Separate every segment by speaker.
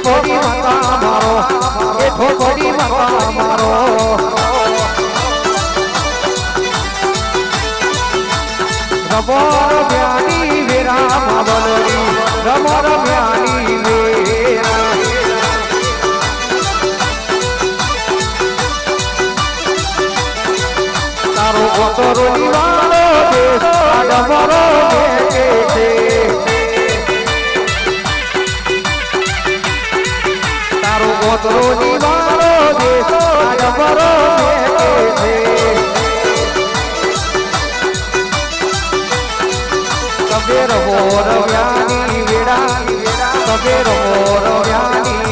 Speaker 1: ઠોકરી માતા મારો એ ઠોકરી માતા રમોર મ્યાની ઓતરો નિવારો દેશ છે. કબેર મોર વ્યાની વેડા કબેર મોર વ્યાની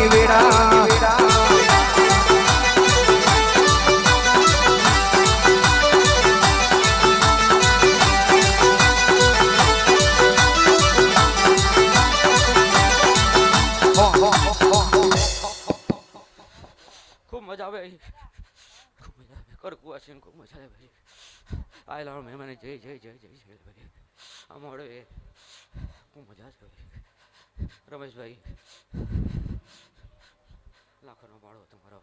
Speaker 2: ખૂબ મજા આવે ભાઈ આયેલા મહેમાને, જય જય જય જય જય ભાઈ આ મળે એ ખૂબ મજા છે. ભાઈ રમેશભાઈ, લાખોનો બાળો તમારો.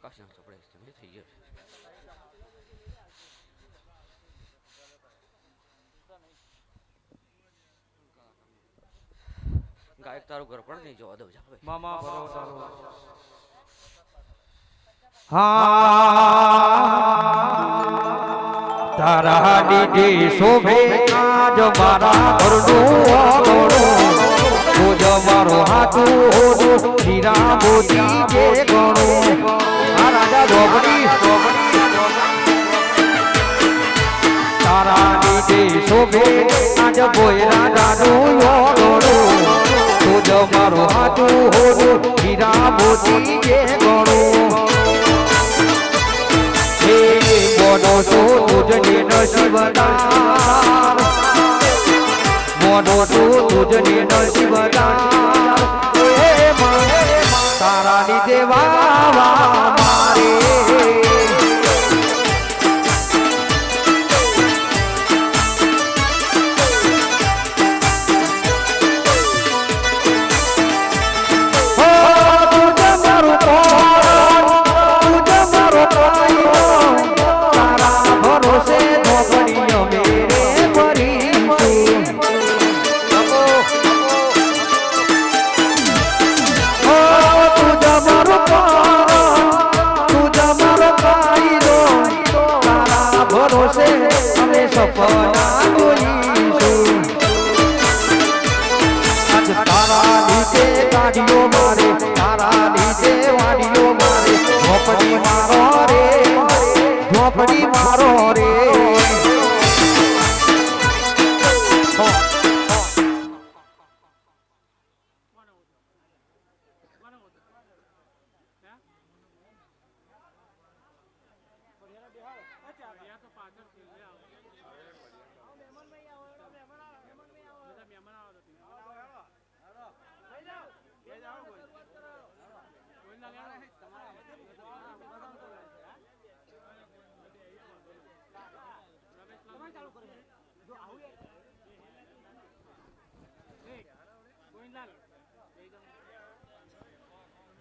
Speaker 2: કાશીના ચોપડે તમે થઈ ગયો. ગાયક તારું ઘર પણ નહીં જોવા દઉં જા
Speaker 1: મામા તારો દીદી શોભે આજ મારા ઘરનું આંગણું તું મારો હાથું હોડું હીરા મોતી જે ગણું. રાજા ધોબડી તારા દીદી શોભે આજ બોયરા દાદું આંગણું તું મારો હાથું હોડું હીરા મોતી જે ગણું. મોનો તો તુજને નસીબદાર મોનો તો તુજને નસીબદાર એ મારે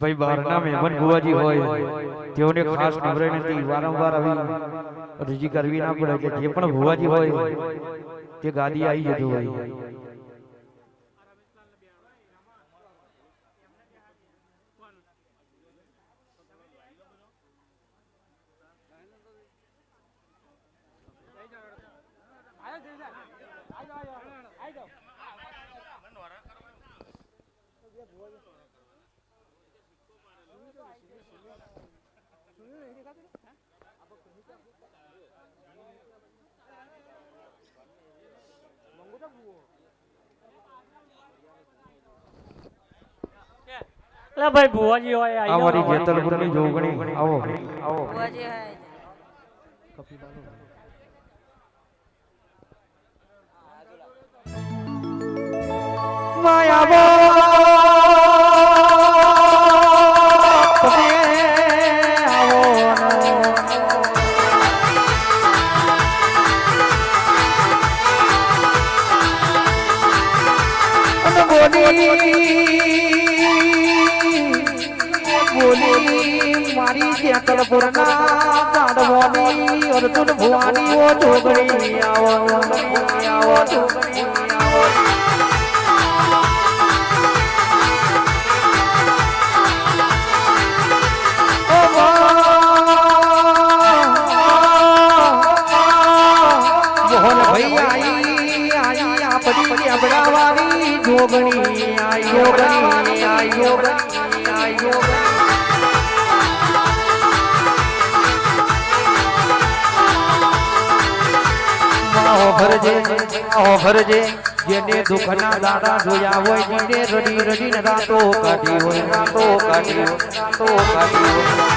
Speaker 1: ભાઈ બહારના મહેમાન ગુવાજી હોય તેઓને ખાસ નમ્ર વિનંતી વારંવાર આવી. રજી કરવી ના પડે કે જે પણ ભુવાજી હોય તે ગાદી આવી જતું ભાઈ
Speaker 3: એટલે ભાઈ ભુવાજી હોય
Speaker 1: આ
Speaker 3: આઈ
Speaker 1: મારી
Speaker 3: જાઓ.
Speaker 1: જેતલપુરની જોગણી. આવો. આવો
Speaker 4: બુઆજી હોય
Speaker 1: માયાવો તમે બોલી મારી જેકલપુરના કાઢવાની અર્જુન ભુવાની ઓ જોગણી આવો આવો જોગણી આવો આઈ આપણી અબડાવાળી ભરજે માહો ભરજે જેને દુઃખના દાડા જોયા હોય જેને રડી રડીને રાતો કાઢી હોય રાતો કાઢી હોય રાતો કાઢી હોય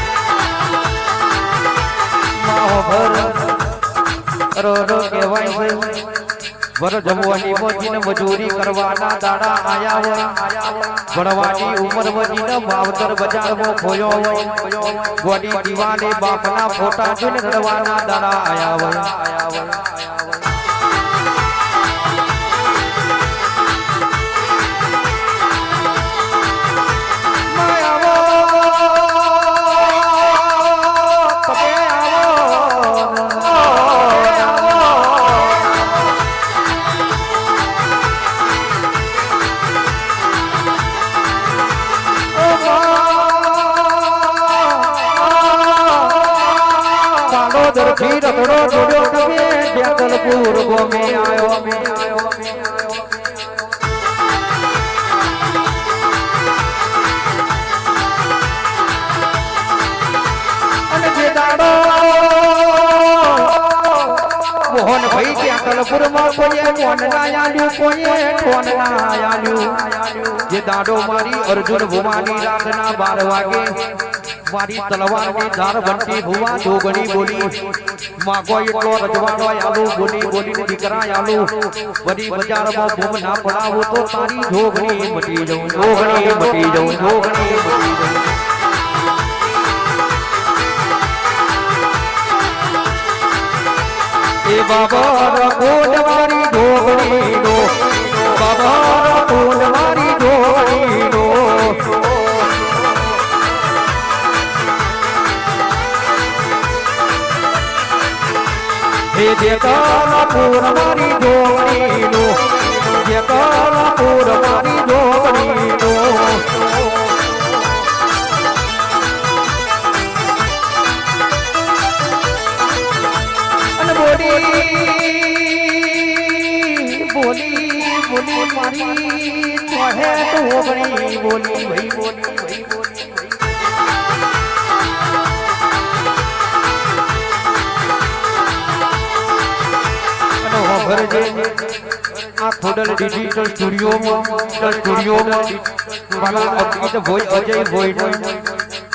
Speaker 1: ભર રો રો કહેવાય છે વર જમવાની મજૂરી કરવાના દાડા આયા હોય ભણવાની ઉંમર મોજીને માવતર બજારમાં ખોયો હોય ગોડી દીવાને બાપના ફોટા જોઈને રડવાના દાડા આયા હોય મોહન ભાઈ જેતલપુરમાં કોઈએ મોન ના આલ્યું કોઈએ ઠોન ના આલ્યું જે દાડો મારી અર્જુન ભુમાની રાતના બાર વાગે મારી તલવારની ધાર બંટી ભુવા જોગણી બોલી. માગો એટલો રજવાડો આલુ, બોલી બોલીને દીકરા આલુ. બધી બજારમાં ભૂમ ના પડાવું તો તારી જોગણી મટી જઉં, જોગણી મટી જઉં, જોગણી મટી જઉં. એ બાબા કોડવારી હે દેકાના પૂર મારી જોગણી નો મારી જોગણી બોલી બોલી મારી તો બોલી બોલી, ભાઈ બોલી. હોભરજે આ ખોડલ ડિજિટલ સ્ટુડિયોમાં સ્ટુડિયોમાં મારા અર્પિત ભોય અજય ભોય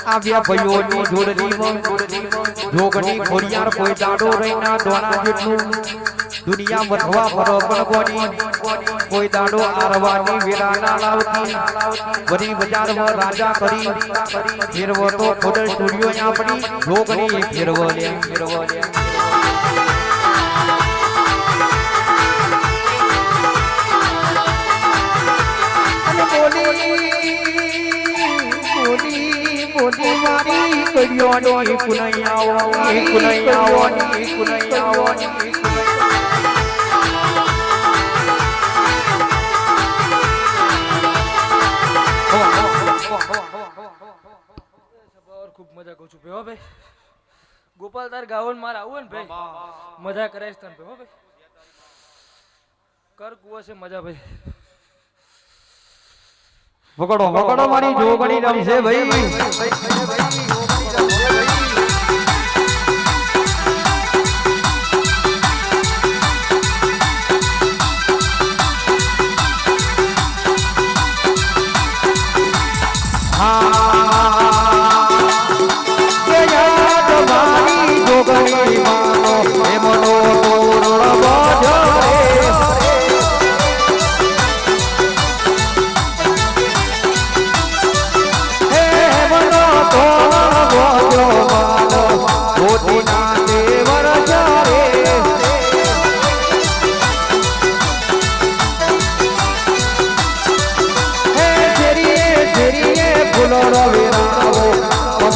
Speaker 1: આવ્યા ભાઈઓની જોડણીમાં જોગણી ખોડિયાર કોઈ દાડો રહીના દોણા જેટલું દુનિયા વધવા બરોબર કોની? કોઈ દાડો આરવાની વેરા ના લાવતી. વરી બજારમાં રાજા કરી. ફેરવો તો ખોડલ સ્ટુડિયો આપણી જોગણી ફેરવો ફેરવો લે
Speaker 3: સબર ખૂબ મજા કરું છું ભાઈ ભાઈ ગોપાલ તાર ગાવન મારે આવું ને ભાઈ મજા કરાઈશ તને ભાઈ ભાઈ કર કુવા છે મજા ભાઈ
Speaker 1: પકડો પકડો મારી જોગણી રમશે ભાઈ.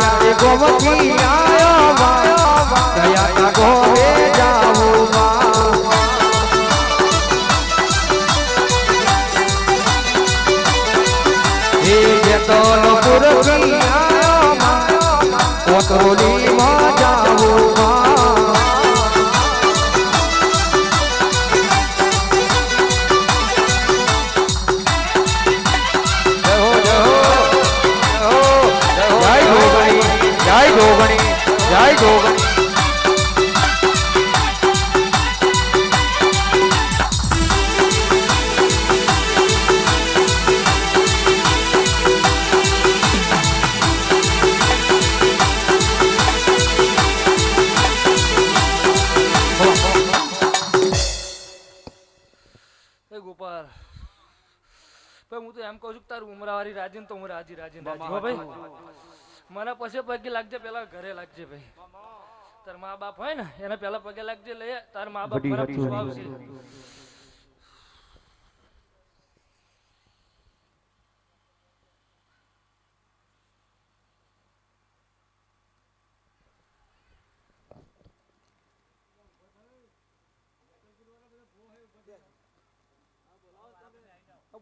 Speaker 1: ગોમતી આયો દયા ગોવે જાઉં માં હે જેતલ પુરકી આયો કોતરોલી
Speaker 3: ગોપાલ. ભાઈ હું તો એમ કહું છું કે તારું ઉમરાવાળી રાજીન તો હું રાજી રાજી રાજી ભાઈ. મને પછી પગે લાગજે પેલા ઘરે લાગજે ભાઈ. તાર મા બાપ હોય ને એને પેલા પગે લાગજે લઈ તાર મા બાપ
Speaker 1: બધી
Speaker 3: આવશે.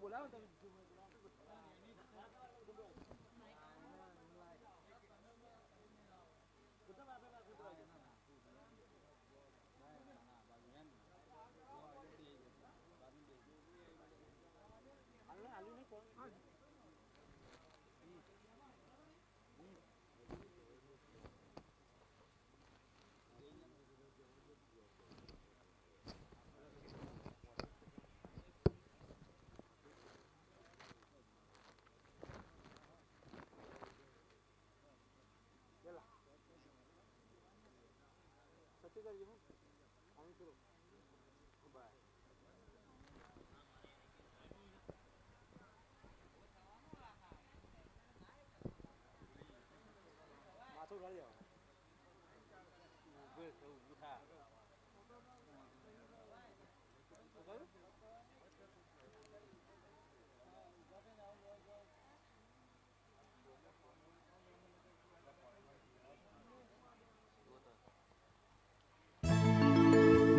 Speaker 1: બોલાવો
Speaker 3: પૂછવા
Speaker 1: નહીં.
Speaker 3: આવશે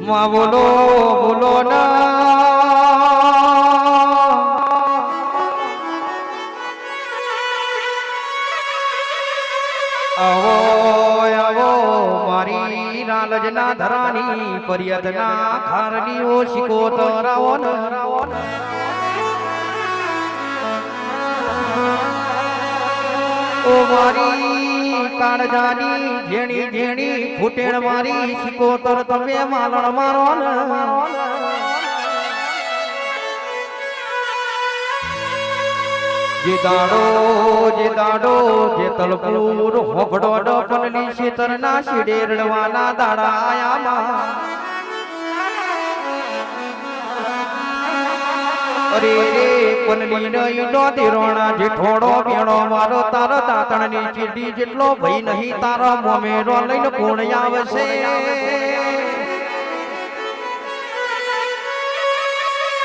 Speaker 1: માં બોલો બોલો ના. આવો આવો, મારી લાલજના ધરાની પર્યતના ખારની ઓ શિકોતરાવો ન. ઓ મારી કાળજાની ઝેણી ઝેણી ફૂટેણ મારી શિકોતર તમે માલણ મારો જે દાડો જે દાડો, જે તલપુર હોફડો ડપનલી શેતરના શીડે રડવાના દાડા આયામાં. અરે રે, પનલી નઈ નો દેરોણા જેઠોડો બેણો મારો, તારો દાંતણની ચીડી જેટલો ભઈ નહીં, તારો મોમેરો લઈને કોણ આવશે?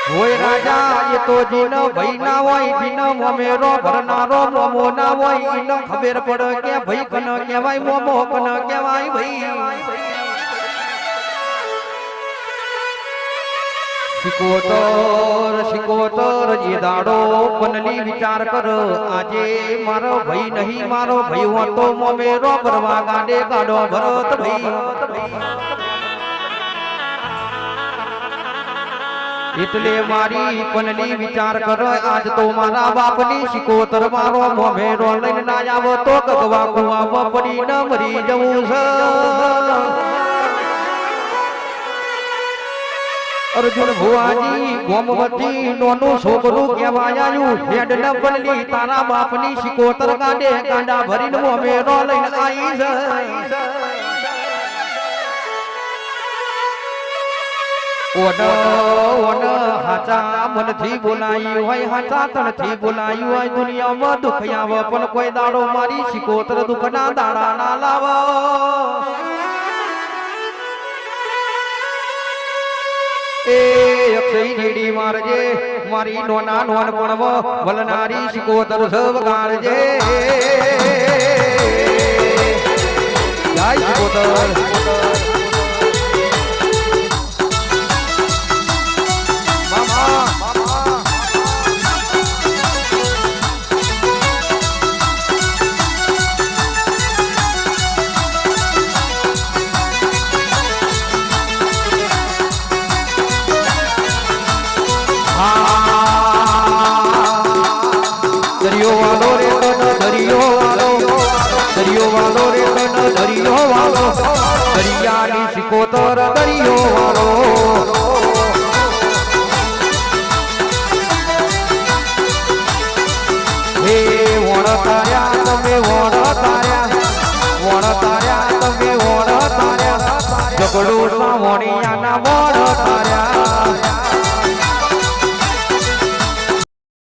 Speaker 1: હોય રાજા, એ તો જીનો ભઈ ના હોય, જીનો મોમેરો, ભરનારો મોમો ના હોય ઈનો ખબર પડે કે ભઈ કનો કહેવાય, મોમો કનો કહેવાય ભઈ. શિકોતર શિકોતર, જે દાડો પનલી વિચાર કર, આજે મારો ભઈ નહીં, મારો ભઈ હોતો મોમેરો ભરવા ગાડે ગાડો ભરત ભઈ. એટલે મારી પનની વિચાર કર, આજ તો મારા બાપની શિકોતર મારો મોમેરો લઈને ના આવો તો કગવા કુવામાં પડી ન મરી જવું છે. અર્જુન ભુવાજી, ગોમવતી નોનું છોકરું કહેવાય આવ્યું હેડ ન પનલી તારા બાપની શિકોતર કાઢે કાંડા ભરીને મોમેરો લઈને આવી છે ઓડ ઓડ, હાચા મનથી બોલાયું હોય, હાચા તણથી બોલાયું હોય, દુનિયામાં દુખ આવે પણ કોઈ દાડો મારી શિકોતર દુઃખના દાડા ના લાવો. એ અક્ષય જીડી મારજે મારી નોના નોન પણવ વલનારી શિકોતર સબ ગાળજે. જય શિકોતર. મોડો કર્યા